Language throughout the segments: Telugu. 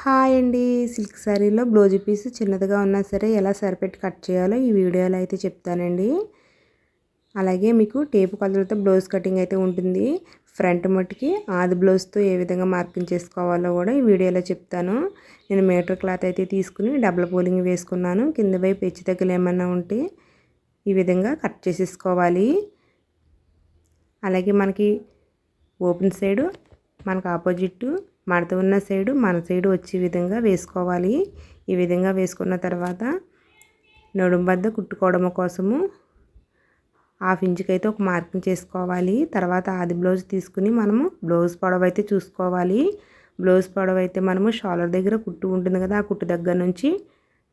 హాయ్ అండి. సిల్క్ శారీలో బ్లౌజ్ పీస్ చిన్నదిగా ఉన్నా సరే ఎలా సరిపెట్టి కట్ చేయాలో ఈ వీడియోలో అయితే చెప్తానండి. అలాగే మీకు టేపు కొలతలతో బ్లౌజ్ కటింగ్ అయితే ఉంటుంది. ఫ్రంట్ మట్టుకి ఆది బ్లౌజ్తో ఏ విధంగా మార్కింగ్ చేసుకోవాలో కూడా ఈ వీడియోలో చెప్తాను. నేను మీటర్ క్లాత్ అయితే తీసుకుని డబుల్ పోలింగ్ వేసుకున్నాను. కింద వైపు హెచ్చు తగ్గలు ఏమన్నా ఉంటే ఈ విధంగా కట్ చేసేసుకోవాలి. అలాగే మనకి ఓపెన్ సైడు మనకు ఆపోజిట్ మడత ఉన్న సైడు మన సైడు వచ్చే విధంగా వేసుకోవాలి. ఈ విధంగా వేసుకున్న తర్వాత నడుము వద్ద కుట్టుకోవడం కోసము హాఫ్ ఇంచుకి అయితే ఒక మార్కింగ్ చేసుకోవాలి. తర్వాత ఆది బ్లౌజ్ తీసుకుని మనము బ్లౌజ్ పొడవు అయితే చూసుకోవాలి. బ్లౌజ్ పొడవు అయితే మనము షోలర్ దగ్గర కుట్టు ఉంటుంది కదా ఆ కుట్టు దగ్గర నుంచి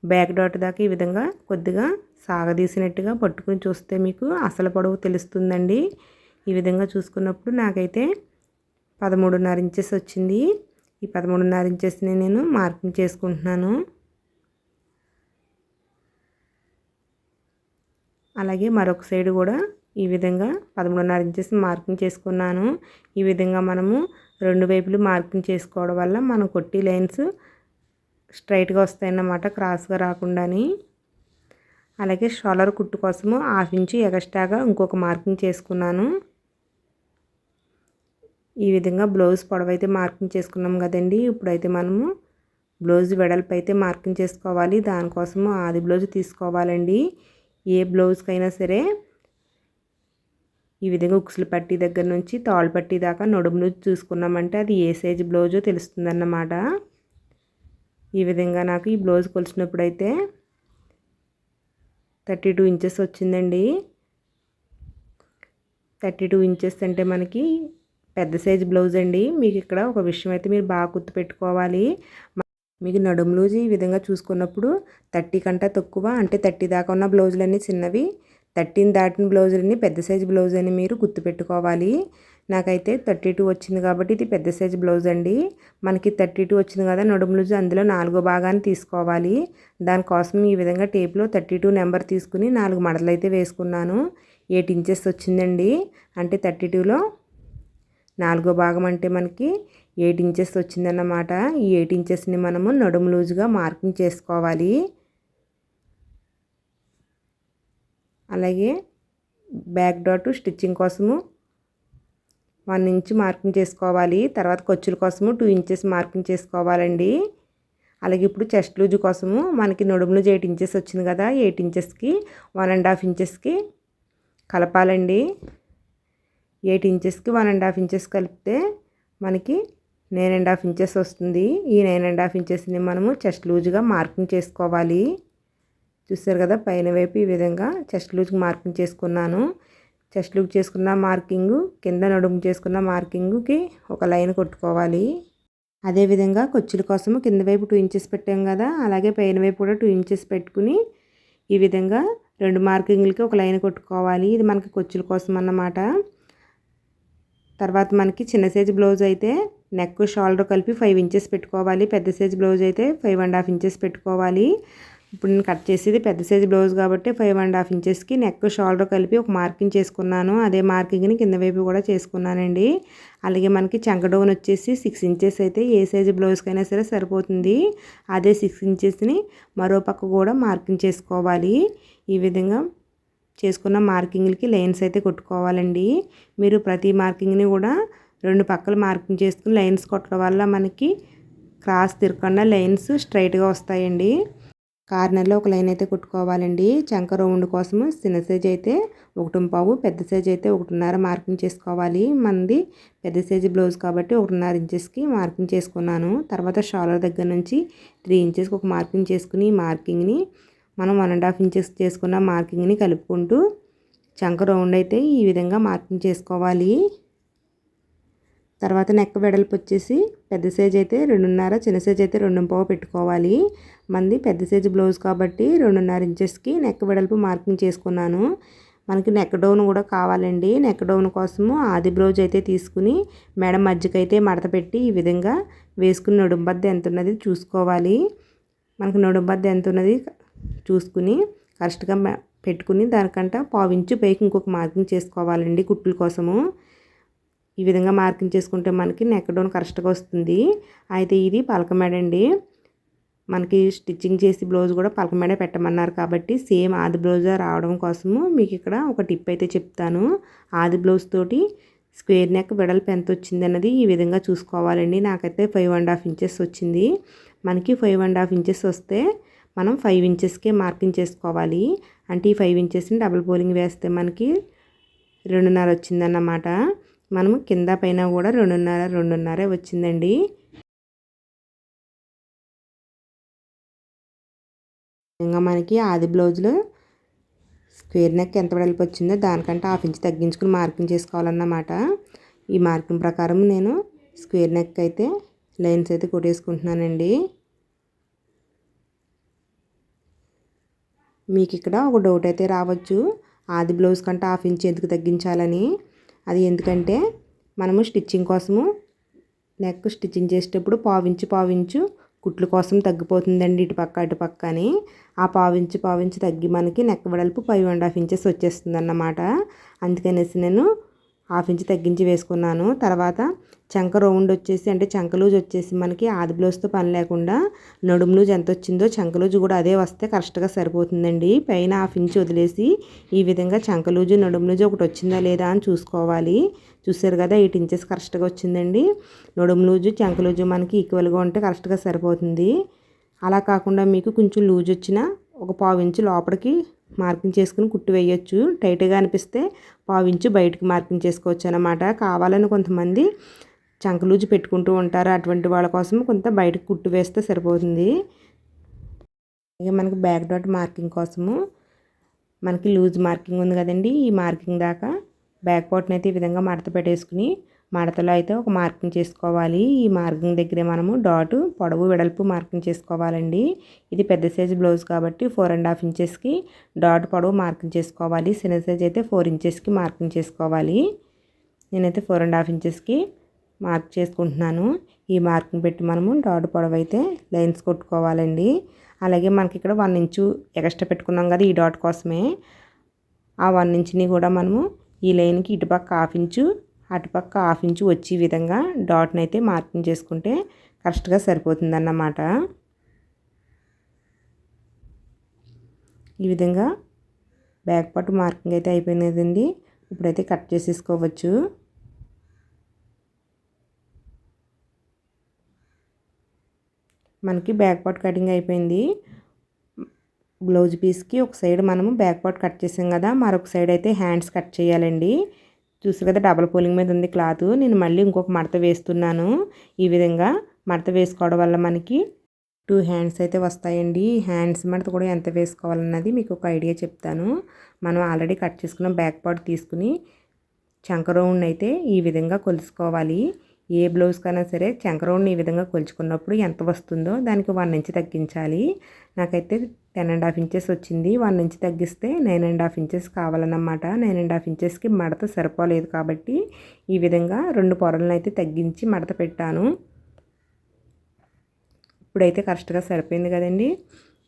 బ్యాక్ డాట్ దాకా ఈ విధంగా కొద్దిగా సాగదీసినట్టుగా పట్టుకుని చూస్తే మీకు అసలు పొడవు తెలుస్తుందండి. ఈ విధంగా చూసుకున్నప్పుడు నాకైతే పదమూడున్నర ఇంచెస్ వచ్చింది. ఈ పదమూడున్నర ఇంచెస్ని నేను మార్కింగ్ చేసుకుంటున్నాను. అలాగే మరొక సైడ్ కూడా ఈ విధంగా పదమూడున్నర ఇంచెస్ మార్కింగ్ చేసుకున్నాను. ఈ విధంగా మనము రెండు వైపులు మార్కింగ్ చేసుకోవడం వల్ల మనం కొట్టి లైన్స్ స్ట్రైట్గా వస్తాయన్నమాట క్రాస్గా రాకుండాని. అలాగే షోలర్ కుట్టు కోసము హాఫ్ ఇంచు ఎగస్ట్రాగా ఇంకొక మార్కింగ్ చేసుకున్నాను. ఈ విధంగా బ్లౌజ్ పొడవైతే మార్కింగ్ చేసుకున్నాం కదండి. ఇప్పుడైతే మనము బ్లౌజ్ వెడల్పు అయితే మార్కింగ్ చేసుకోవాలి. దానికోసము ఆది బ్లౌజ్ తీసుకోవాలండి. ఏ బ్లౌజ్కైనా సరే ఈ విధంగా ఉక్సులు పట్టి దగ్గర నుంచి తాళ్ళు పట్టి దాకా నడుము చూసుకున్నామంటే అది ఏ సైజ్ బ్లౌజో తెలుస్తుందన్నమాట. ఈ విధంగా నాకు ఈ బ్లౌజ్ కొలిచినప్పుడు అయితే థర్టీ టూ ఇంచెస్ వచ్చిందండి. థర్టీ టూ ఇంచెస్ అంటే మనకి పెద్ద సైజ్ బ్లౌజ్ అండి. మీకు ఇక్కడ ఒక విషయం అయితే మీరు బాగా గుర్తుపెట్టుకోవాలి మీకు నడుము లూజ్ ఈ విధంగా చూసుకున్నప్పుడు థర్టీ కంటే తక్కువ అంటే థర్టీ దాకా ఉన్న బ్లౌజులన్నీ చిన్నవి. థర్టీన్ దాటిన బ్లౌజులన్నీ పెద్ద సైజు బ్లౌజ్ అని మీరు గుర్తుపెట్టుకోవాలి నాకైతే థర్టీ టూ వచ్చింది కాబట్టి ఇది పెద్ద సైజు బ్లౌజ్ అండి. మనకి థర్టీ టూ వచ్చింది కదా నడుము లూజ్ అందులో నాలుగో భాగాన్ని తీసుకోవాలి. దానికోసం ఈ విధంగా టేప్లో థర్టీ టూ నెంబర్ తీసుకుని నాలుగు మడలు అయితే వేసుకున్నాను. ఎయిట్ ఇంచెస్ వచ్చిందండి. అంటే థర్టీ టూలో నాలుగో భాగం అంటే మనకి ఎయిట్ ఇంచెస్ వచ్చిందన్నమాట. ఈ ఎయిట్ ఇంచెస్ని మనము నడుము లూజుగా మార్కింగ్ చేసుకోవాలి. అలాగే బ్యాక్ డాట్ స్టిచ్చింగ్ కోసము వన్ ఇంచ్ మార్కింగ్ చేసుకోవాలి. తర్వాత ఖర్చుల కోసము టూ ఇంచెస్ మార్కింగ్ చేసుకోవాలండి. అలాగే ఇప్పుడు చెస్ట్ లూజ్ కోసము మనకి నడుము లూజ్ ఎయిట్ ఇంచెస్ వచ్చింది కదా ఎయిట్ ఇంచెస్కి వన్ అండ్ హాఫ్ ఇంచెస్కి కలపాలండి. ఎయిట్ ఇంచెస్కి వన్ అండ్ హాఫ్ ఇంచెస్ కలిపితే మనకి నైన్ అండ్ హాఫ్ ఇంచెస్ వస్తుంది. ఈ నైన్ అండ్ హాఫ్ ఇంచెస్ని మనము చెస్ట్ లూజ్గా మార్కింగ్ చేసుకోవాలి. చూస్తారు కదా పైన వైపు ఈ విధంగా చెస్ట్ లూజ్కి మార్కింగ్ చేసుకున్నాను. చెస్ట్ లూజ్ చేసుకున్న మార్కింగ్ కింద నడుము చేసుకున్న మార్కింగ్కి ఒక లైన్ కొట్టుకోవాలి. అదేవిధంగా కొచ్చుల కోసము కింద వైపు టూ ఇంచెస్ పెట్టాం కదా అలాగే పైన వైపు కూడా టూ ఇంచెస్ పెట్టుకుని ఈ విధంగా రెండు మార్కింగ్లకి ఒక లైన్ కొట్టుకోవాలి. ఇది మనకి కొచ్చుల కోసం అన్నమాట తర్వాత మనకి చిన్న సైజు బ్లౌజ్ అయితే నెక్ షోల్డర్ కలిపి ఫైవ్ ఇంచెస్ పెట్టుకోవాలి. పెద్ద సైజ్ బ్లౌజ్ అయితే ఫైవ్ అండ్ హాఫ్ ఇంచెస్ పెట్టుకోవాలి. ఇప్పుడు నేను కట్ చేసేది పెద్ద సైజ్ బ్లౌజ్ కాబట్టి ఫైవ్ అండ్ హాఫ్ ఇంచెస్కి నెక్ షోల్డర్ కలిపి ఒక మార్కింగ్ చేసుకున్నాను. అదే మార్కింగ్ని కింద వైపు కూడా చేసుకున్నానండి. అలాగే మనకి చంకడోన్ వచ్చేసి సిక్స్ ఇంచెస్ అయితే ఏ సైజ్ బ్లౌజ్కైనా సరే సరిపోతుంది. అదే సిక్స్ ఇంచెస్ని మరో పక్క కూడా మార్కింగ్ చేసుకోవాలి. ఈ విధంగా చేసుకున్న మార్కింగ్లకి లైన్స్ అయితే కొట్టుకోవాలండి. మీరు ప్రతి మార్కింగ్ని కూడా రెండు పక్కల మార్కింగ్ చేసుకుని లైన్స్ కొట్టడం వల్ల మనకి క్రాస్ తిరగకుండా లైన్స్ స్ట్రైట్గా వస్తాయండి. కార్నర్లో ఒక లైన్ అయితే కుట్టుకోవాలండి. చంక రౌండ్ కోసము చిన్న సైజ్ అయితే ఒకటి పావు పెద్ద సైజ్ అయితే ఒకటిన్నర మార్కింగ్ చేసుకోవాలి. మంది పెద్ద సైజు బ్లౌజ్ కాబట్టి ఒకటిన్నర ఇంచెస్కి మార్కింగ్ చేసుకున్నాను. తర్వాత షాలర్ దగ్గర నుంచి త్రీ ఇంచెస్కి ఒక మార్కింగ్ చేసుకుని మార్కింగ్ని మనం వన్ అండ్ హాఫ్ ఇంచెస్ చేసుకున్న మార్కింగ్ని కలుపుకుంటూ చంక రౌండ్ అయితే ఈ విధంగా మార్కింగ్ చేసుకోవాలి. తర్వాత నెక్క వెడల్పు వచ్చేసి పెద్ద సైజ్ అయితే రెండున్నర చిన్న సైజ్ అయితే రెండు పావు పెట్టుకోవాలి. మంది పెద్ద సైజ్ బ్లౌజ్ కాబట్టి రెండున్నర ఇంచెస్కి నెక్ వెడల్పు మార్కింగ్ చేసుకున్నాను. మనకి నెక్ డౌన్ కూడా కావాలండి. నెక్ డౌన్ కోసము ఆది బ్లౌజ్ అయితే తీసుకుని మెడ మధ్యకైతే మడత పెట్టి ఈ విధంగా వేసుకుని నడుంబద్ద ఎంత ఉన్నది చూసుకోవాలి. మనకి నడుంబద్ద ఎంత ఉన్నది చూసుకుని కరెక్ట్గా పెట్టుకుని దానికంట పావించు పైకి ఇంకొక మార్కింగ్ చేసుకోవాలండి కుట్టుల కోసము. ఈ విధంగా మార్కింగ్ చేసుకుంటే మనకి నెక్ డౌన్ కరెక్ట్గా వస్తుంది. అయితే ఇది పలకమేడ అండి మనకి స్టిచ్చింగ్ చేసి బ్లౌజ్ కూడా పలకమేడ పెట్టమన్నారు కాబట్టి సేమ్ ఆది బ్లౌజ్ రావడం కోసము మీకు ఇక్కడ ఒక టిప్ అయితే చెప్తాను. ఆది బ్లౌజ్ తోటి స్క్వేర్ నెక్ వెడల్పు ఎంత వచ్చింది అన్నది ఈ విధంగా చూసుకోవాలండి. నాకైతే ఫైవ్ అండ్ హాఫ్ ఇంచెస్ వచ్చింది. మనకి ఫైవ్ అండ్ హాఫ్ ఇంచెస్ వస్తే మనం ఫైవ్ ఇంచెస్కే మార్కింగ్ చేసుకోవాలి అంటే ఈ ఫైవ్ ఇంచెస్ని డబుల్ పోలింగ్ వేస్తే మనకి రెండున్నర వచ్చిందన్నమాట. మనము కింద పైన కూడా రెండున్నర రెండున్నరే వచ్చిందండి. ఇంకా మనకి ఆది బ్లౌజ్లో స్క్వేర్ నెక్ ఎంత వెడల్పు వచ్చిందో దానికంటే హాఫ్ ఇంచ్ తగ్గించుకుని మార్కింగ్ చేసుకోవాలన్నమాట. ఈ మార్కింగ్ ప్రకారం నేను స్క్వేర్ నెక్ అయితే లైన్స్ అయితే కొట్టేసుకుంటున్నానండి. మీకు ఇక్కడ ఒక డౌట్ అయితే రావచ్చు. ఆది బ్లౌజ్ కంటే హాఫ్ ఇంచ్ ఎందుకు తగ్గించాలని. అది ఎందుకంటే మనము స్టిచ్చింగ్ కోసము నెక్ స్టిచ్చింగ్ చేసేటప్పుడు పావించు పావించు కుట్లు కోసం తగ్గిపోతుందండి ఇటు పక్క అటు పక్క అని. ఆ పావించు పావించు తగ్గి మనకి నెక్ వెడల్పు ఫైవ్ అండ్ హాఫ్ ఇంచెస్ వచ్చేస్తుంది అన్నమాట అందుకనేసి నేను హాఫ్ ఇంచ్ తగ్గించి వేసుకున్నాను. తర్వాత చంక రౌండ్ వచ్చేసి అంటే చంక లూజ్ వచ్చేసి మనకి ఆది బ్లౌజ్తో పని లేకుండా నడుము లూజ్ ఎంత వచ్చిందో చంక లూజ్ కూడా అదే వస్తే కరెక్ట్గా సరిపోతుందండి. పైన హాఫ్ ఇంచ్ వదిలేసి ఈ విధంగా చంక లూజు నడుము లూజు ఒకటి వచ్చిందా లేదా అని చూసుకోవాలి. చూసారు కదా ఎయిట్ ఇంచెస్ కరెక్ట్గా వచ్చిందండి. నడుము లూజు చంక లూజు మనకి ఈక్వల్గా ఉంటే కరెక్ట్గా సరిపోతుంది. అలా కాకుండా మీకు కొంచెం లూజ్ వచ్చినా ఒక పావు ఇంచు లోపలికి మార్కింగ్ చేసుకుని కుట్టు వేయొచ్చు. టైట్గా అనిపిస్తే పావించు బయటకు మార్కింగ్ చేసుకోవచ్చు అనమాట కావాలని కొంతమంది చంకలూజు పెట్టుకుంటూ ఉంటారు. అటువంటి వాళ్ళ కోసం కొంత బయటకు కుట్టు వేస్తే సరిపోతుంది. ఇక మనకి బ్యాక్ డాట్ మార్కింగ్ కోసము మనకి లూజ్ మార్కింగ్ ఉంది కదండి. ఈ మార్కింగ్ దాకా బ్యాక్ పార్ట్ని అయితే ఈ విధంగా మడత పెట్టేసుకుని మడతలో అయితే ఒక మార్కింగ్ చేసుకోవాలి. ఈ మార్కింగ్ దగ్గరే మనము డాట్ పొడవు వెడల్పు మార్కింగ్ చేసుకోవాలండి. ఇది పెద్ద సైజ్ బ్లౌజ్ కాబట్టి ఫోర్ అండ్ హాఫ్ ఇంచెస్కి డాట్ పొడవు మార్కింగ్ చేసుకోవాలి. చిన్న సైజ్ అయితే ఫోర్ ఇంచెస్కి మార్కింగ్ చేసుకోవాలి. నేనైతే ఫోర్ అండ్ హాఫ్ ఇంచెస్కి మార్క్ చేసుకుంటున్నాను. ఈ మార్కింగ్ పెట్టి మనము డాట్ పొడవు అయితే లైన్స్ కొట్టుకోవాలండి. అలాగే మనకి ఇక్కడ వన్ ఇంచు ఎక్స్ట్రా పెట్టుకున్నాం కదా ఈ డాట్ కోసమే. ఆ వన్ ఇంచ్ని కూడా మనము ఈ లైన్కి ఇటుపక్క హాఫ్ ఇంచు అటుపక్క హాఫ్ ఇంచు వచ్చే విధంగా డాట్ని అయితే మార్కింగ్ చేసుకుంటే కరెక్ట్గా సరిపోతుందన్నమాట. ఈ విధంగా బ్యాక్ పార్ట్ మార్కింగ్ అయితే అయిపోయినదండి. ఇప్పుడైతే కట్ చేసేసుకోవచ్చు. మనకి బ్యాక్ పార్ట్ కటింగ్ అయిపోయింది. బ్లౌజ్ పీస్కి ఒక సైడ్ మనము బ్యాక్ పార్ట్ కట్ చేసాం కదా మరొక సైడ్ అయితే హ్యాండ్స్ కట్ చేయాలండి. చూసారు కదా డబల్ పోలింగ్ మీద ఉంది క్లాత్. నేను మళ్ళీ ఇంకొక మడత వేస్తున్నాను. ఈ విధంగా మడత వేసుకోవడం వల్ల మనకి టూ హ్యాండ్స్ అయితే వస్తాయండి. హ్యాండ్స్ మడత కూడా ఎంత వేసుకోవాలన్నది మీకు ఒక ఐడియా చెప్తాను. మనం ఆల్రెడీ కట్ చేసుకున్న బ్యాక్ పార్ట్ తీసుకుని చంక రౌండ్ అయితే ఈ విధంగా కొలుసుకోవాలి. ఏ బ్లౌజ్కైనా సరే చంకరౌండ్ని ఈ విధంగా కొలుచుకున్నప్పుడు ఎంత వస్తుందో దానికి వన్ ఇంచ్ తగ్గించాలి. నాకైతే టెన్ అండ్ హాఫ్ ఇంచెస్ వచ్చింది. వన్ ఇంచ్ తగ్గిస్తే నైన్ అండ్ హాఫ్ ఇంచెస్ కావాలన్నమాట. నైన్ అండ్ హాఫ్ ఇంచెస్కి మడత సరిపోలేదు కాబట్టి ఈ విధంగా రెండు పొరలను అయితే తగ్గించి మడత పెట్టాను. ఇప్పుడైతే కరెక్ట్గా సరిపోయింది కదండి.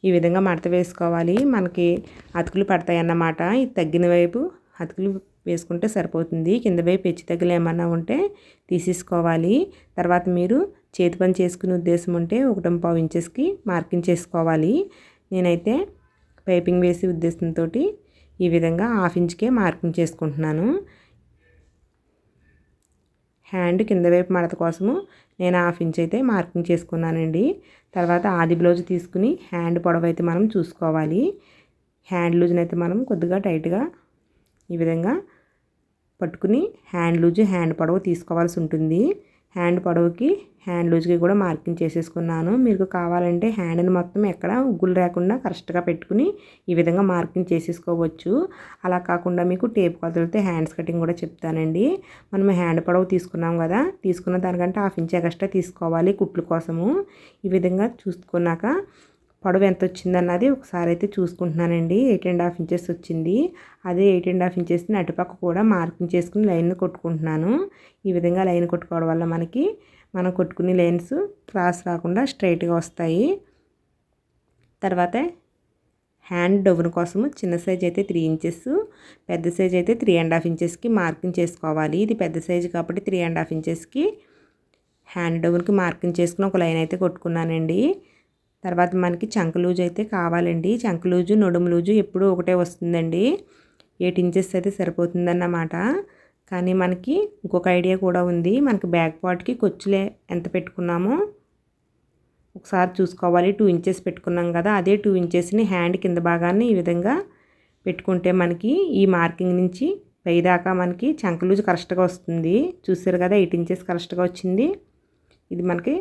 ఈ విధంగా మడత వేసుకోవాలి. మనకి అతుకులు పడతాయి అన్నమాట ఇది తగ్గిన వైపు అతుకులు వేసుకుంటే సరిపోతుంది. కింద వైపు హెచ్చు తగ్గులు ఏమన్నా ఉంటే తీసేసుకోవాలి. తర్వాత మీరు చేతి పని చేసుకునే ఉద్దేశం ఉంటే ఒకటం పావు ఇంచెస్కి మార్కింగ్ చేసుకోవాలి. నేనైతే పైపింగ్ వేసే ఉద్దేశంతో ఈ విధంగా హాఫ్ ఇంచ్కే మార్కింగ్ చేసుకుంటున్నాను. హ్యాండ్ కింద వైపు మడత కోసము నేను హాఫ్ ఇంచ్ అయితే మార్కింగ్ చేసుకున్నానండి. తర్వాత ఆది బ్లౌజ్ తీసుకుని హ్యాండ్ పొడవు అయితే మనం చూసుకోవాలి. హ్యాండ్ లూజ్ని అయితే మనం కొద్దిగా టైట్గా ఈ విధంగా పట్టుకుని హ్యాండ్ లూజ్ హ్యాండ్ పొడవు తీసుకోవాల్సి ఉంటుంది. హ్యాండ్ పొడవుకి హ్యాండ్ లూజ్కి కూడా మార్కింగ్ చేసేసుకున్నాను. మీకు కావాలంటే హ్యాండ్ని మొత్తం ఎక్కడ ఉగ్గులు లేకుండా కరెక్ట్గా పెట్టుకుని ఈ విధంగా మార్కింగ్ చేసేసుకోవచ్చు. అలా కాకుండా మీకు టేప్ కొలతలతో హ్యాండ్స్ కటింగ్ కూడా చెప్తానండి. మనం హ్యాండ్ పొడవు తీసుకున్నాం కదా తీసుకున్న దానికంటే హాఫ్ ఇంచ్ ఎక్స్ట్రా తీసుకోవాలి కుట్లు కోసము. ఈ విధంగా చూసుకున్నాక పొడవు ఎంత వచ్చిందన్నది ఒకసారి అయితే చూసుకుంటున్నానండి. ఎయిట్ అండ్ హాఫ్ ఇంచెస్ వచ్చింది. అదే ఎయిట్ అండ్ హాఫ్ ఇంచెస్ని అటుపక్క కూడా మార్కింగ్ చేసుకుని లైన్ కొట్టుకుంటున్నాను. ఈ విధంగా లైన్ కొట్టుకోవడం వల్ల మనకి మనం కొట్టుకునే లైన్స్ క్రాస్ రాకుండా స్ట్రైట్గా వస్తాయి. తర్వాత హ్యాండ్ డౌన్ కోసం చిన్న సైజ్ అయితే త్రీ ఇంచెస్ పెద్ద సైజ్ అయితే త్రీ అండ్ హాఫ్ ఇంచెస్కి మార్కింగ్ చేసుకోవాలి. ఇది పెద్ద సైజు కాబట్టి త్రీ అండ్ హాఫ్ ఇంచెస్కి హ్యాండ్ డౌన్కి మార్కింగ్ చేసుకుని ఒక లైన్ అయితే కొట్టుకున్నానండి. తర్వాత మనకి చంక లూజ్ అయితే కావాలండి. చంక లూజు నడుము లూజు ఎప్పుడూ ఒకటే వస్తుందండి. ఎయిట్ ఇంచెస్ అయితే సరిపోతుందన్నమాట. కానీ మనకి ఇంకొక ఐడియా కూడా ఉంది. మనకి బ్యాక్ పార్ట్కి కొచ్చులే ఎంత పెట్టుకున్నామో ఒకసారి చూసుకోవాలి. టూ ఇంచెస్ పెట్టుకున్నాం కదా అదే టూ ఇంచెస్ని హ్యాండ్ కింద భాగాన్ని ఈ విధంగా పెట్టుకుంటే మనకి ఈ మార్కింగ్ నుంచి పైదాకా మనకి చంక లూజ్ కరెక్ట్గా వస్తుంది. చూసారు కదా ఎయిట్ ఇంచెస్ కరెక్ట్గా వచ్చింది. ఇది మనకి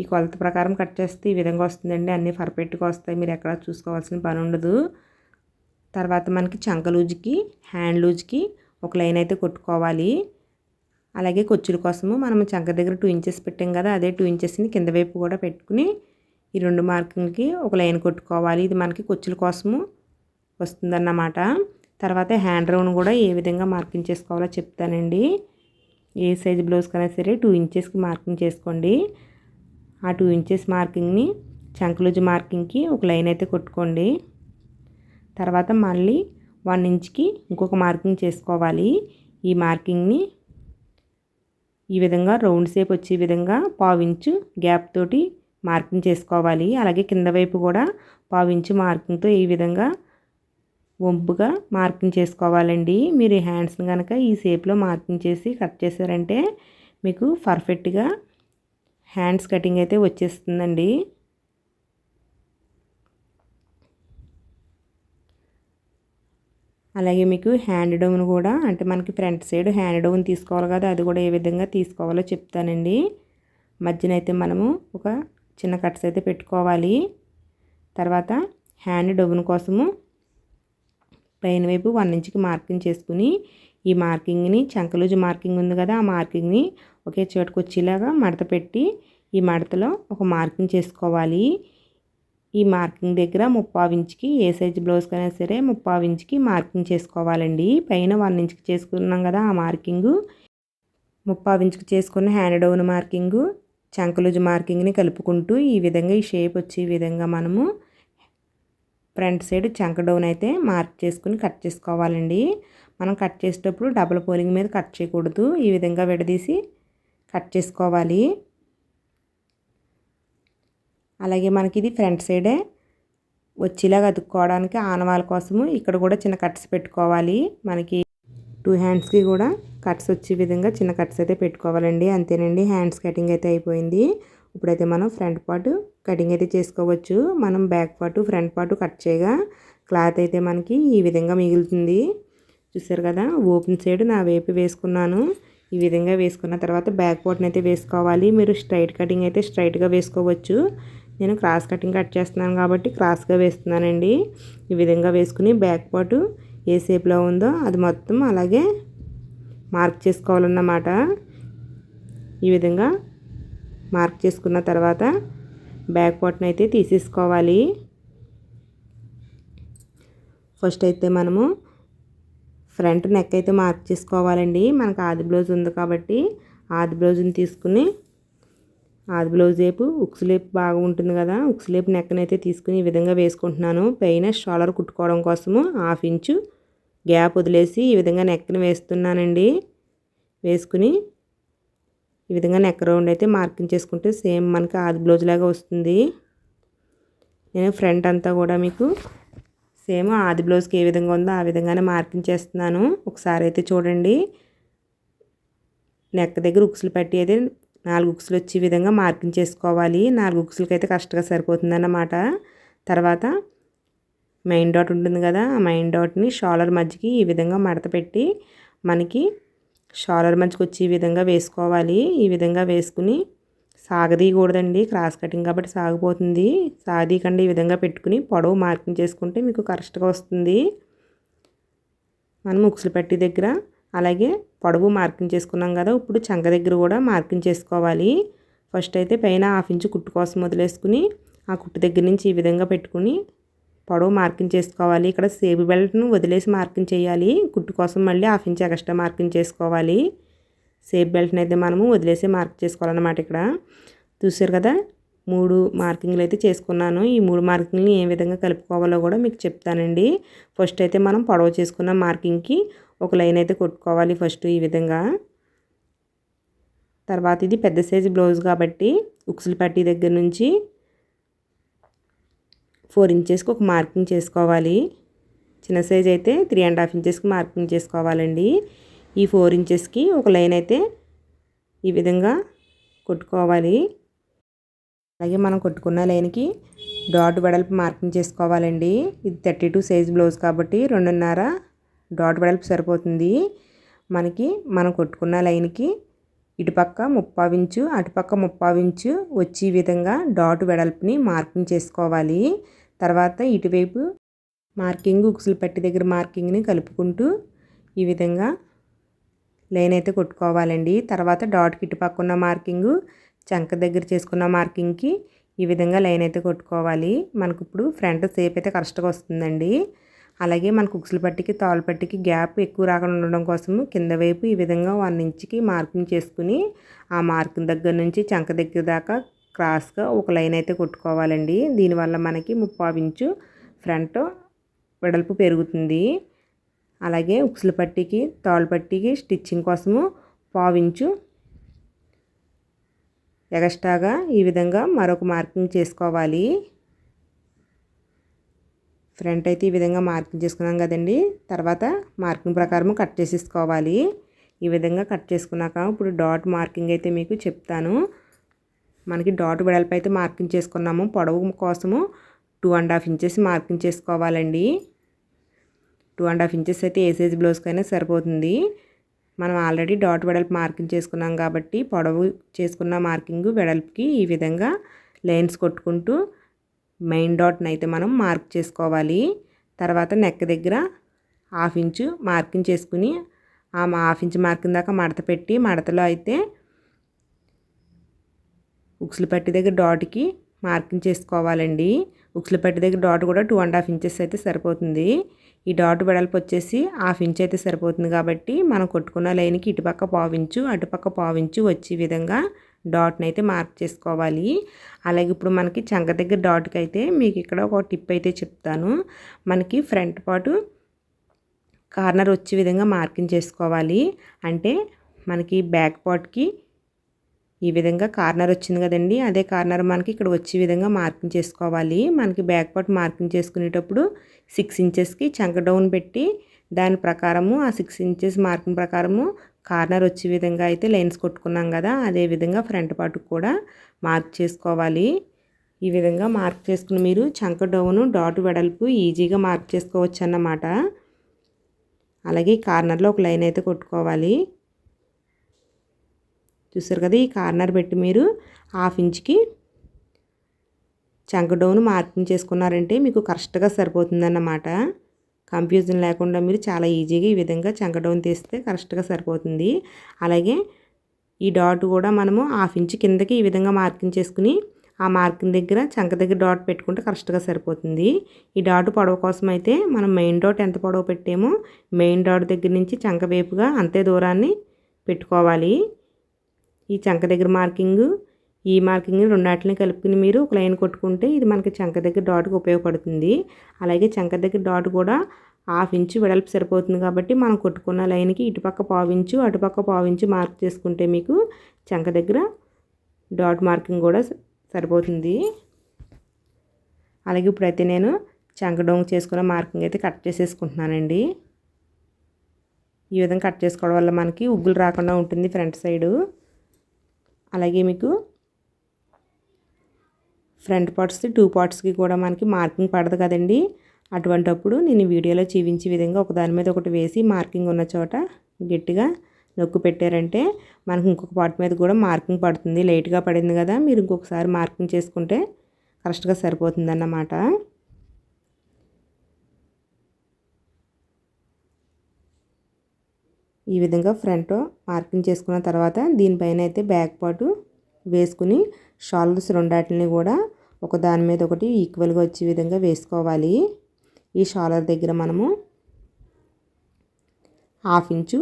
ఈ కొలత ప్రకారం కట్ చేస్తే ఈ విధంగా వస్తుందండి. అన్నీ పర్ఫెక్ట్గా వస్తాయి. మీరు ఎక్కడ చూసుకోవాల్సిన పని ఉండదు. తర్వాత మనకి చంక లూజ్కి హ్యాండ్ లూజ్కి ఒక లైన్ అయితే కొట్టుకోవాలి. అలాగే కొచ్చుల కోసము మనం చంక దగ్గర టూ ఇంచెస్ పెట్టాం కదా అదే టూ ఇంచెస్ని కింద వైపు కూడా పెట్టుకుని ఈ రెండు మార్కింగ్కి ఒక లైన్ కొట్టుకోవాలి. ఇది మనకి కొచ్చుల కోసము వస్తుందన్నమాట. తర్వాత హ్యాండ్ రౌండ్ కూడా ఏ విధంగా మార్కింగ్ చేసుకోవాలో చెప్తానండి. ఏ సైజ్ బ్లౌజ్ కన్నా సరే టూ ఇంచెస్కి మార్కింగ్ చేసుకోండి. ఆ టూ ఇంచెస్ మార్కింగ్ని చంకలూజు మార్కింగ్కి ఒక లైన్ అయితే కొట్టుకోండి. తర్వాత మళ్ళీ వన్ ఇంచ్కి ఇంకొక మార్కింగ్ చేసుకోవాలి. ఈ మార్కింగ్ని ఈ విధంగా రౌండ్ షేప్ వచ్చే విధంగా పావించు గ్యాప్ తోటి మార్కింగ్ చేసుకోవాలి. అలాగే కింద వైపు కూడా పావించు మార్కింగ్తో ఈ విధంగా వంపుగా మార్కింగ్ చేసుకోవాలండి. మీరు హ్యాండ్స్ని కనుక ఈ షేప్లో మార్కింగ్ చేసి కట్ చేశారంటే మీకు పర్ఫెక్ట్గా హ్యాండ్స్ కటింగ్ అయితే వచ్చేస్తుందండి. అలాగే మీకు హ్యాండ్ డౌన్ కూడా అంటే మనకి ఫ్రంట్ సైడ్ హ్యాండ్ డౌన్ తీసుకోవాలి కదా అది కూడా ఏ విధంగా తీసుకోవాలో చెప్తానండి. మధ్యన అయితే మనము ఒక చిన్న కట్స్ అయితే పెట్టుకోవాలి. తర్వాత హ్యాండ్ డౌన్ కోసము పైన వైపు వన్ ఇంచ్కి మార్కింగ్ చేసుకుని ఈ మార్కింగ్ని చంకలూజు మార్కింగ్ ఉంది కదా ఆ మార్కింగ్ని ఒకే చోటుకు వచ్చేలాగా మడత పెట్టి ఈ మడతలో ఒక మార్కింగ్ చేసుకోవాలి. ఈ మార్కింగ్ దగ్గర ముప్పావు ఇంచుకి ఏ సైజ్ బ్లౌజ్కైనా సరే ముప్పావు ఇంచుకి మార్కింగ్ చేసుకోవాలండి. పైన వన్ ఇంచుకి చేసుకున్నాం కదా ఆ మార్కింగు. ముప్పావు ఇంచుకి చేసుకున్న హ్యాండ్ డౌన్ మార్కింగు చంకలుజు మార్కింగ్ని కలుపుకుంటూ ఈ విధంగా ఈ షేప్ వచ్చే విధంగా మనము ఫ్రంట్ సైడ్ చంక డౌన్ అయితే మార్క్ చేసుకుని కట్ చేసుకోవాలండి. మనం కట్ చేసేటప్పుడు డబుల్ పోలింగ్ మీద కట్ చేయకూడదు. ఈ విధంగా విడదీసి కట్ చేసుకోవాలి. అలాగే మనకి ఇది ఫ్రంట్ సైడే వచ్చేలాగా అతుక్కోవడానికి ఆనవాల కోసము ఇక్కడ కూడా చిన్న కట్స్ పెట్టుకోవాలి. మనకి టూ హ్యాండ్స్కి కూడా కట్స్ వచ్చే విధంగా చిన్న కట్స్ అయితే పెట్టుకోవాలండి. అంతేనండి హ్యాండ్స్ కటింగ్ అయితే అయిపోయింది. ఇప్పుడైతే మనం ఫ్రంట్ పార్ట్ కటింగ్ అయితే చేసుకోవచ్చు. మనం back part front part cut చేయగా క్లాత్ అయితే మనకి ఈ విధంగా మిగులుతుంది. చూసారు కదా ఓపెన్ సైడ్ నా వేపు వేసుకున్నాను. ఈ విధంగా వేసుకున్న తర్వాత బ్యాక్ పార్ట్ని అయితే వేసుకోవాలి. మీరు స్ట్రైట్ కటింగ్ అయితే స్ట్రైట్గా వేసుకోవచ్చు. నేను క్రాస్ కటింగ్ కట్ చేస్తున్నాను కాబట్టి క్రాస్గా వేస్తున్నానండి. ఈ విధంగా వేసుకుని బ్యాక్ పార్ట్ ఏ షేప్లో ఉందో అది మొత్తం అలాగే మార్క్ చేసుకోవాలన్నమాట. ఈ విధంగా మార్క్ చేసుకున్న తర్వాత బ్యాక్ పార్ట్ని అయితే తీసేసుకోవాలి. ఫస్ట్ అయితే మనము ఫ్రంట్ నెక్ అయితే మార్క్ చేసుకోవాలండి. మనకు ఆది బ్లౌజ్ ఉంది కాబట్టి ఆది బ్లౌజ్ని తీసుకుని ఆది బ్లౌజ్ వైపు ఉక్స్ లేపు బాగా ఉంటుంది కదా ఉక్స్ లేపు నెక్కనైతే తీసుకుని ఈ విధంగా వేసుకుంటున్నాను. పైన షాలర్ కుట్టుకోవడం కోసము హాఫ్ ఇంచు గ్యాప్ వదిలేసి ఈ విధంగా నెక్కని వేస్తున్నానండి. వేసుకుని ఈ విధంగా నెక్ రౌండ్ అయితే మార్కింగ్ చేసుకుంటే సేమ్ మనకి ఆది బ్లౌజ్ లాగా వస్తుంది. నేను ఫ్రంట్ అంతా కూడా మీకు సేమ్ ఆది బ్లౌజ్కి ఏ విధంగా ఉందో ఆ విధంగానే మార్కింగ్ చేస్తున్నాను. ఒకసారి అయితే చూడండి. నెక్ దగ్గర ఉక్సులు పెట్టి అయితే నాలుగు ఉక్సులు వచ్చే విధంగా మార్కింగ్ చేసుకోవాలి. నాలుగు ఉక్సులకి అయితే కష్టంగా సరిపోతుందన్నమాట. తర్వాత మెయిన్ డాట్ ఉంటుంది కదా ఆ మెయిన్ డాట్ని షాలర్ మధ్యకి ఈ విధంగా మడత పెట్టి మనకి షాలర్ మధ్యకి వచ్చే విధంగా వేసుకోవాలి. ఈ విధంగా వేసుకుని సాగదీయకూడదండి. క్రాస్ కటింగ్ కాబట్టి సాగిపోతుంది. సాగదీయకండి ఈ విధంగా పెట్టుకుని పొడవు మార్కింగ్ చేసుకుంటే మీకు కరెక్ట్గా వస్తుంది. మనం ఉక్సులు పెట్టే దగ్గర అలాగే పొడవు మార్కింగ్ చేసుకున్నాం కదా ఇప్పుడు చంక దగ్గర కూడా మార్కింగ్ చేసుకోవాలి. ఫస్ట్ అయితే పైన హాఫ్ ఇంచు కుట్టు కోసం వదిలేసుకుని ఆ కుట్టు దగ్గర నుంచి ఈ విధంగా పెట్టుకుని పొడవు మార్కింగ్ చేసుకోవాలి. ఇక్కడ సేబు బెల్ట్ను వదిలేసి మార్కింగ్ చేయాలి. కుట్టు కోసం మళ్ళీ హాఫ్ ఇంచ్ ఎక్స్ట్రా మార్కింగ్ చేసుకోవాలి. సేఫ్ బెల్ట్ని అయితే మనము వదిలేసి మార్క్ చేసుకోవాలన్నమాట ఇక్కడ. చూసారు కదా? మూడు మార్కింగ్లు అయితే చేసుకున్నాను. ఈ మూడు మార్కింగ్ని ఏ విధంగా కలుపుకోవాలో కూడా మీకు చెప్తానండి. ఫస్ట్ అయితే మనం పొడవ చేసుకున్న మార్కింగ్కి ఒక లైన్ అయితే కొట్టుకోవాలి ఫస్ట్ ఈ విధంగా. తర్వాత ఇది పెద్ద సైజు బ్లౌజ్ కాబట్టి ఉక్సులు పట్టి దగ్గర నుంచి ఫోర్ ఇంచెస్కి ఒక మార్కింగ్ చేసుకోవాలి. చిన్న సైజ్ అయితే త్రీ అండ్ హాఫ్ ఇంచెస్కి మార్కింగ్ చేసుకోవాలండి. ఈ ఫోర్ ఇంచెస్కి ఒక లైన్ అయితే ఈ విధంగా కొట్టుకోవాలి. అలాగే మనం కొట్టుకున్న లైన్కి డాట్ వెడల్పు మార్కింగ్ చేసుకోవాలండి. ఇది థర్టీ టూ సైజ్ బ్లౌజ్ కాబట్టి రెండున్నర డాట్ వెడల్పు సరిపోతుంది. మనకి మనం కొట్టుకున్న లైన్కి ఇటుపక్క ముప్పావించు అటుపక్క ముప్పావించు వచ్చే విధంగా డాట్ వెడల్పుని మార్కింగ్ చేసుకోవాలి. తర్వాత ఇటువైపు మార్కింగ్ ఉక్సులు పట్టి దగ్గర మార్కింగ్ని కలుపుకుంటూ ఈ విధంగా లైన్ అయితే కొట్టుకోవాలండి. తర్వాత డాట్కి ఇటుపక్క ఉన్న మార్కింగు చంక దగ్గర చేసుకున్న మార్కింగ్కి ఈ విధంగా లైన్ అయితే కొట్టుకోవాలి. మనకు ఇప్పుడు ఫ్రంట్ సేప్ అయితే కరెక్ట్గా వస్తుందండి. అలాగే మనకు ఉక్సులు పట్టికి తాళ్ళు పట్టికి గ్యాప్ ఎక్కువ రాకుండా ఉండడం కోసం కింద వైపు ఈ విధంగా వన్ ఇంచ్కి మార్కింగ్ చేసుకుని ఆ మార్కింగ్ దగ్గర నుంచి చంక దగ్గర దాకా క్రాస్గా ఒక లైన్ అయితే కొట్టుకోవాలండి. దీనివల్ల మనకి ముప్పావు ఇంచు ఫ్రంట్ వెడల్పు పెరుగుతుంది. అలాగే ఉక్సుల పట్టికి తాళ్ళు పట్టీకి స్టిచ్చింగ్ కోసము పావించు. ఎగస్ట్రాగా ఈ విధంగా మరొక మార్కింగ్ చేసుకోవాలి. ఫ్రంట్ అయితే ఈ విధంగా మార్కింగ్ చేసుకున్నాం కదండి. తర్వాత మార్కింగ్ ప్రకారం కట్ చేసేసుకోవాలి. ఈ విధంగా కట్ చేసుకున్నాక ఇప్పుడు డాట్ మార్కింగ్ అయితే మీకు చెప్తాను. మనకి డాట్ వెడల్పు అయితే మార్కింగ్ చేసుకున్నాము. పొడవు కోసము two and half inches marking చేసుకోవాలండి. టూ అండ్ హాఫ్ ఇంచెస్ అయితే ఏ సైజ్ బ్లౌజ్కైనా సరిపోతుంది. మనం ఆల్రెడీ డాట్ వెడల్పు మార్కింగ్ చేసుకున్నాం కాబట్టి పొడవు చేసుకున్న మార్కింగ్ వెడల్పుకి ఈ విధంగా లైన్స్ కొట్టుకుంటూ మెయిన్ డాట్ని అయితే మనం మార్క్ చేసుకోవాలి. తర్వాత నెక్ దగ్గర హాఫ్ ఇంచు మార్కింగ్ చేసుకుని ఆ హాఫ్ ఇంచ్ మార్కింగ్ దాకా మడత పెట్టి మడతలో అయితే ఉక్సులు పట్టి దగ్గర డాట్కి మార్కింగ్ చేసుకోవాలండి. ఉక్సులు పట్టి దగ్గర డాట్ కూడా టూ అండ్ హాఫ్ ఇంచెస్ అయితే సరిపోతుంది. ఈ డాట్ వెడల్పు వచ్చేసి హాఫ్ ఇంచ్ అయితే సరిపోతుంది కాబట్టి మనం కొట్టుకున్న లైన్కి ఇటుపక్క పావించు అటుపక్క పావించు వచ్చే విధంగా డాట్ని అయితే మార్క్ చేసుకోవాలి. అలాగే ఇప్పుడు మనకి చంక దగ్గర డాట్కి అయితే మీకు ఇక్కడ ఒక టిప్ అయితే చెప్తాను. మనకి ఫ్రంట్ పాటు కార్నర్ వచ్చే విధంగా మార్కింగ్ చేసుకోవాలి. అంటే మనకి బ్యాక్ పార్ట్కి ఈ విధంగా కార్నర్ వచ్చింది కదండి అదే కార్నర్ మనకి ఇక్కడ వచ్చే విధంగా మార్కింగ్ చేసుకోవాలి. మనకి బ్యాక్ పార్ట్ మార్కింగ్ చేసుకునేటప్పుడు సిక్స్ ఇంచెస్కి చంక డౌన్ పెట్టి దాని ప్రకారము ఆ సిక్స్ ఇంచెస్ మార్కింగ్ ప్రకారము కార్నర్ వచ్చే విధంగా అయితే లైన్స్ కొట్టుకున్నాం కదా అదే విధంగా ఫ్రంట్ పార్ట్కి కూడా మార్క్ చేసుకోవాలి. ఈ విధంగా మార్క్ చేసుకుని మీరు చంక డౌను డాట్ వెడల్పు ఈజీగా మార్క్ చేసుకోవచ్చు అన్నమాట. అలాగే కార్నర్లో ఒక లైన్ అయితే కొట్టుకోవాలి. చూసారు కదా ఈ కార్నర్ పెట్టి మీరు హాఫ్ ఇంచ్కి చంక డౌన్ మార్కింగ్ చేసుకున్నారంటే మీకు కరెక్ట్గా సరిపోతుందన్నమాట. కన్ఫ్యూజన్ లేకుండా మీరు చాలా ఈజీగా ఈ విధంగా చంక డౌన్ తీస్తే కరెక్ట్గా సరిపోతుంది. అలాగే ఈ డాట్ కూడా మనము హాఫ్ ఇంచ్ కిందకి ఈ విధంగా మార్కింగ్ చేసుకుని ఆ మార్కింగ్ దగ్గర చంక దగ్గర డాట్ పెట్టుకుంటే కరెక్ట్గా సరిపోతుంది. ఈ డాట్ పొడవు కోసం అయితే మనం మెయిన్ డాట్ ఎంత పొడవు పెట్టామో మెయిన్ డాట్ దగ్గర నుంచి చంక వైపుగా అంతే దూరాన్ని పెట్టుకోవాలి. ఈ చంక దగ్గర మార్కింగ్ ఈ మార్కింగ్ రెండాటిని కలుపుకుని మీరు ఒక లైన్ కొట్టుకుంటే ఇది మనకి చంక దగ్గర డాట్కి ఉపయోగపడుతుంది. అలాగే చంక దగ్గర డాట్ కూడా హాఫ్ ఇంచు వెడల్పు సరిపోతుంది కాబట్టి మనం కొట్టుకున్న లైన్కి ఇటుపక్క పావించు అటుపక్క పావించు మార్క్ చేసుకుంటే మీకు చంక దగ్గర డాట్ మార్కింగ్ కూడా సరిపోతుంది. అలాగే ఇప్పుడైతే నేను చంక డొంగ చేసుకున్న మార్కింగ్ అయితే కట్ చేసేసుకుంటున్నానండి. ఈ విధంగా కట్ చేసుకోవడం వల్ల మనకి ఉగ్గులు రాకుండా ఉంటుంది ఫ్రంట్ సైడు. అలాగే మీకు ఫ్రంట్ పార్ట్స్ టూ పార్ట్స్కి కూడా మనకి మార్కింగ్ పడదు కదండి. అటువంటప్పుడు నేను వీడియోలో చూపించే విధంగా ఒకదాని మీద ఒకటి వేసి మార్కింగ్ ఉన్న చోట గట్టిగా నొక్కు పెట్టారంటే మనకి ఇంకొక పార్ట్ మీద కూడా మార్కింగ్ పడుతుంది లేట్గా పడింది కదా. మీరు ఇంకొకసారి మార్కింగ్ చేసుకుంటే కరెక్ట్గా సరిపోతుంది అన్నమాట ఈ విధంగా ఫ్రంట్ మార్కింగ్ చేసుకున్న తర్వాత దీనిపైన అయితే బ్యాక్ పాటు వేసుకుని షాల్స్ రెండాటిని కూడా ఒక దాని మీద ఒకటి ఈక్వల్గా వచ్చే విధంగా వేసుకోవాలి. ఈ షాలర్ దగ్గర మనము హాఫ్ ఇంచు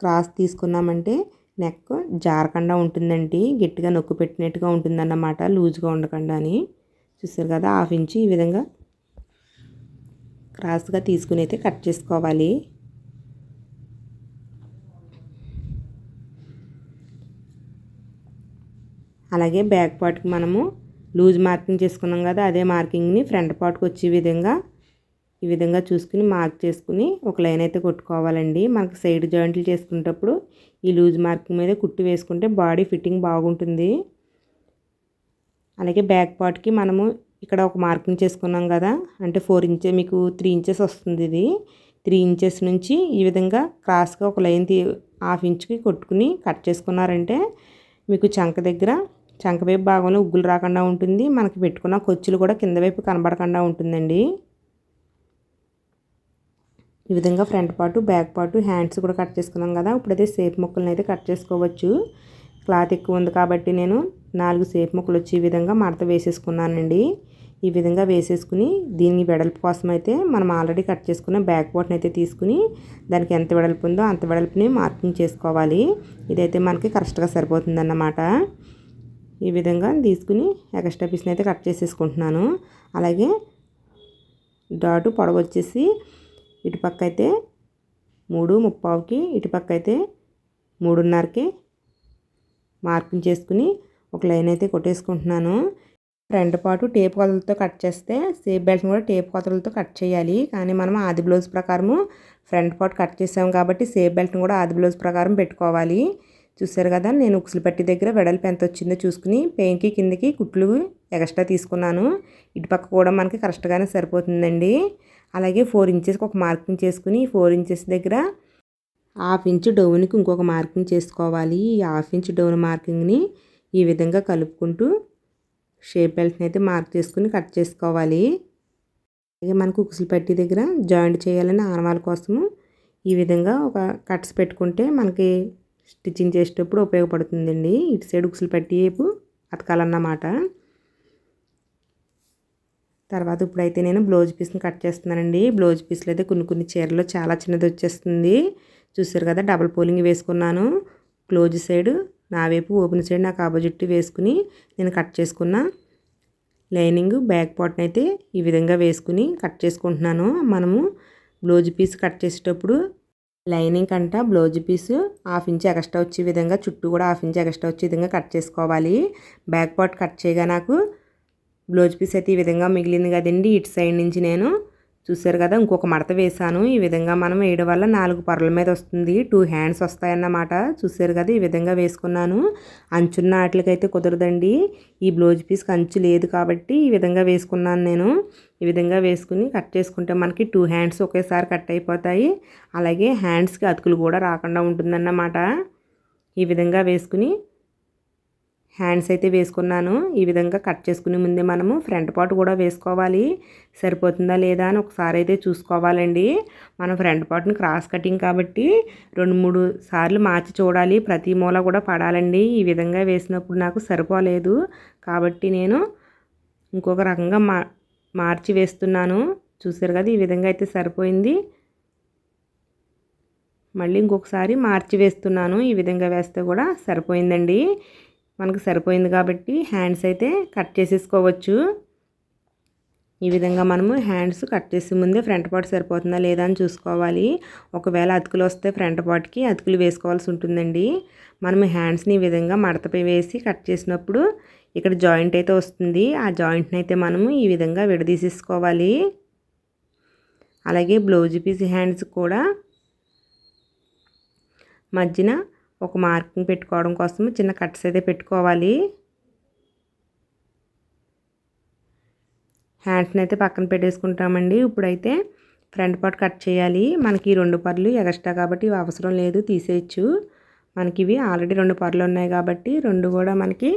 క్రాస్ తీసుకున్నామంటే నెక్ జారకుండా ఉంటుందండి. గట్టిగా నొక్కు పెట్టినట్టుగా ఉంటుందన్నమాట. లూజ్గా ఉండకుండా అని. చూసారు కదా హాఫ్ ఇంచు ఈ విధంగా క్రాస్గా తీసుకుని అయితే కట్ చేసుకోవాలి. అలాగే బ్యాక్ పార్ట్కి మనము లూజ్ మార్కింగ్ చేసుకున్నాం కదా అదే మార్కింగ్ని ఫ్రంట్ పార్ట్కి వచ్చే విధంగా ఈ విధంగా చూసుకుని మార్క్ చేసుకుని ఒక లైన్ అయితే కొట్టుకోవాలండి. మనకు సైడ్ జాయింట్లు చేసుకునేటప్పుడు ఈ లూజ్ మార్కింగ్ మీద కుట్టి వేసుకుంటే బాడీ ఫిట్టింగ్ బాగుంటుంది. అలాగే బ్యాక్ పార్ట్కి మనము ఇక్కడ ఒక మార్కింగ్ చేసుకున్నాం కదా అంటే ఫోర్ ఇంచెస్ మీకు త్రీ ఇంచెస్ వస్తుంది ఇది. త్రీ ఇంచెస్ నుంచి ఈ విధంగా క్రాస్గా ఒక లైన్ తీ హాఫ్ ఇంచ్కి కొట్టుకుని కట్ చేసుకున్నారంటే మీకు చంక దగ్గర చంక వైపు భాగంలో ఉగ్గులు రాకుండా ఉంటుంది. మనకి పెట్టుకున్న కొచ్చులు కూడా కింద వైపు కనబడకుండా ఉంటుందండి. ఈ విధంగా front part back part hands కూడా కట్ చేసుకున్నాం కదా. ఇప్పుడైతే సేప్ ముక్కలను అయితే కట్ చేసుకోవచ్చు. క్లాత్ ఎక్కువ ఉంది కాబట్టి నేను నాలుగు సేప్ ముక్కలు వచ్చి ఈ విధంగా మడత వేసేసుకున్నానండి. ఈ విధంగా వేసేసుకుని దీని వెడల్పు కోసం అయితే మనం ఆల్రెడీ కట్ చేసుకున్న బ్యాక్ పార్ట్ని అయితే తీసుకుని దానికి ఎంత వెడల్పు ఉందో అంత వెడల్పుని మార్కింగ్ చేసుకోవాలి. ఇదైతే మనకి కరెక్ట్గా సరిపోతుందన్నమాట. ఈ విధంగా తీసుకుని ఎక్స్ట్రా పీస్ని అయితే కట్ చేసేసుకుంటున్నాను. అలాగే డాటు పొడవ వచ్చేసి ఇటుపక్క అయితే మూడు ముప్పావుకి ఇటుపక్క అయితే మూడున్నరకి మార్కింగ్ చేసుకుని ఒక లైన్ అయితే కొట్టేసుకుంటున్నాను. ఫ్రంట్ పాటు టేప్ కొలతలతో కట్ చేస్తే సేఫ్ బెల్ట్ని కూడా టేప్ కొలతలతో కట్ చేయాలి. కానీ మనం ఆది బ్లౌజ్ ప్రకారము ఫ్రంట్ పార్ట్ కట్ చేసాం కాబట్టి సేఫ్ బెల్ట్ని కూడా ఆది బ్లౌజ్ ప్రకారం పెట్టుకోవాలి. చూసారు కదా నేను ఉక్సులు పట్టి దగ్గర వెడల్పు ఎంత వచ్చిందో చూసుకుని పెయిన్కి కిందకి కుట్లు ఎక్స్ట్రా తీసుకున్నాను. ఇటుపక్క కూడా మనకి కరెక్ట్గానే సరిపోతుందండి. అలాగే ఫోర్ ఇంచెస్కి ఒక మార్కింగ్ చేసుకుని ఫోర్ ఇంచెస్ దగ్గర హాఫ్ ఇంచ్ డౌన్కి ఇంకొక మార్కింగ్ చేసుకోవాలి. ఈ హాఫ్ ఇంచ్ డౌన్ మార్కింగ్ని ఈ విధంగా కలుపుకుంటూ షేప్ బెల్ట్ని అయితే మార్క్ చేసుకుని కట్ చేసుకోవాలి. అలాగే మనకు ఉక్సులు పట్టి దగ్గర జాయింట్ చేయాలని ఆనవాళ్ళ కోసము ఈ విధంగా ఒక కట్స్ పెట్టుకుంటే మనకి స్టిచ్చింగ్ చేసేటప్పుడు ఉపయోగపడుతుందండి. ఇటు సైడ్ ఉక్సులు పెట్టేపు వైపు అతకాలన్నమాట. తర్వాత ఇప్పుడైతే నేను బ్లౌజ్ పీస్ని కట్ చేస్తున్నానండి. బ్లౌజ్ పీస్లో అయితే కొన్ని కొన్ని చీరలు చాలా చిన్నది వచ్చేస్తుంది. చూసారు కదా డబల్ పోలింగ్ వేసుకున్నాను. క్లోజ్ సైడ్ నా వైపు ఓపెన్ సైడ్ నాకు ఆపోజిట్ వేసుకుని నేను కట్ చేసుకున్న లైనింగ్ బ్యాక్ పార్ట్ని అయితే ఈ విధంగా వేసుకుని కట్ చేసుకుంటున్నాను. మనము బ్లౌజ్ పీస్ కట్ చేసేటప్పుడు లైనింగ్ కంట blouse piece half inch extra వచ్చే విధంగా చుట్టూ కూడా హాఫ్ ఇంచ్ ఎక్స్ట్రా వచ్చే విధంగా కట్ చేసుకోవాలి. బ్యాక్ పార్ట్ కట్ చేయగా నాకు బ్లౌజ్ పీస్ అయితే ఈ విధంగా మిగిలింది కదండి. ఇటు సైడ్ నుంచి నేను చూసారు కదా ఇంకొక మడత వేసాను ఈ విధంగా మనం వేయడం వల్ల నాలుగు పొరల మీద వస్తుంది. టూ హ్యాండ్స్ వస్తాయన్నమాట. చూసారు కదా ఈ విధంగా వేసుకున్నాను. అంచున్న వాటికైతే కుదరదండి. ఈ బ్లౌజ్ పీస్కి అంచు లేదు కాబట్టి ఈ విధంగా వేసుకున్నాను నేను. ఈ విధంగా వేసుకుని కట్ చేసుకుంటే మనకి టూ హ్యాండ్స్ ఒకేసారి కట్ అయిపోతాయి. అలాగే హ్యాండ్స్కి అతుకులు కూడా రాకుండా ఉంటుందన్నమాట. ఈ విధంగా వేసుకుని హ్యాండ్స్ అయితే వేసుకున్నాను. ఈ విధంగా కట్ చేసుకునే ముందే మనము ఫ్రంట్ పార్ట్ కూడా వేసుకోవాలి. సరిపోతుందా లేదా అని ఒకసారి అయితే చూసుకోవాలండి. మనం ఫ్రంట్ పార్ట్ని క్రాస్ కటింగ్ కాబట్టి రెండు మూడు సార్లు మార్చి చూడాలి. ప్రతి మూల కూడా పడాలండి. ఈ విధంగా వేసినప్పుడు నాకు సరిపోలేదు. కాబట్టి నేను ఇంకొక రకంగా మా మార్చి వేస్తున్నాను. చూసారు కదా ఈ విధంగా అయితే సరిపోయింది. మళ్ళీ ఇంకొకసారి మార్చి వేస్తున్నాను. ఈ విధంగా వేస్తే కూడా సరిపోయిందండి. మనకు సరిపోయింది కాబట్టి హ్యాండ్స్ అయితే కట్ చేసేసుకోవచ్చు. ఈ విధంగా మనము హ్యాండ్స్ కట్ చేసే ముందే ఫ్రంట్ పార్ట్ సరిపోతుందా లేదా అని చూసుకోవాలి. ఒకవేళ అతుకులు వస్తే ఫ్రంట్ పార్ట్కి అతుకులు వేసుకోవాల్సి ఉంటుందండి. మనము హ్యాండ్స్ని ఈ విధంగా మడతపై వేసి కట్ చేసినప్పుడు ఇక్కడ జాయింట్ అయితే వస్తుంది. ఆ జాయింట్ని అయితే మనము ఈ విధంగా విడదీసేసుకోవాలి. అలాగే బ్లౌజ్ పీస్ హ్యాండ్స్ కూడా మధ్యన ఒక మార్కింగ్ పెట్టుకోవడం కోసం చిన్న కట్స్ అయితే పెట్టుకోవాలి. హ్యాండ్స్ని అయితే పక్కన పెట్టేసుకుంటామండి. ఇప్పుడైతే ఫ్రంట్ పార్ట్ కట్ చేయాలి. మనకి రెండు పర్లు ఎగస్ట్రా కాబట్టి ఇవి అవసరం లేదు తీసేయచ్చు. మనకి ఇవి ఆల్రెడీ రెండు పర్లు ఉన్నాయి కాబట్టి రెండు కూడా మనకి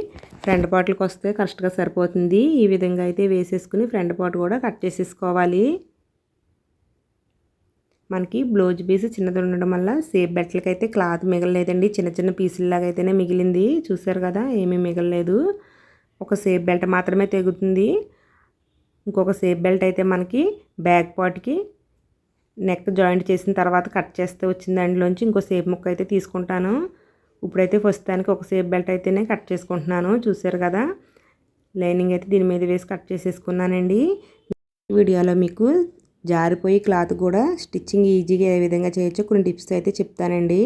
ఫ్రంట్ పార్ట్లకు వస్తే కరెక్ట్గా సరిపోతుంది. ఈ విధంగా అయితే వేసేసుకుని ఫ్రంట్ పార్ట్ కూడా కట్ చేసేసుకోవాలి. మనకి బ్లౌజ్ పీస్ చిన్నది ఉండడం వల్ల సేప్ బెట్లకి అయితే క్లాత్ మిగలలేదండి. చిన్న చిన్న పీసుల్లాగా అయితేనే మిగిలింది. చూసారు కదా ఏమీ మిగలలేదు. ఒక సేప్ బెల్ట్ మాత్రమే తెగుతుంది. ఇంకొక సేప్ బెల్ట్ అయితే మనకి బ్యాక్ పార్ట్కి నెక్ జాయింట్ చేసిన తర్వాత కట్ చేస్తే వచ్చింది. దాంట్లోంచి ఇంకో సేప్ ముక్క అయితే తీసుకుంటాను. ఇప్పుడైతే ప్రస్తుతానికి ఒక సేఫ్ బెల్ట్ అయితేనే కట్ చేసుకుంటున్నాను. చూసారు కదా లైనింగ్ అయితే దీని మీద వేసి కట్ చేసేసుకున్నానండి. వీడియోలో మీకు జారిపోయి క్లాత్ కూడా స్టిచ్చింగ్ ఈజీగా ఏ విధంగా చేయొచ్చో కొన్ని టిప్స్ అయితే చెప్తానండి.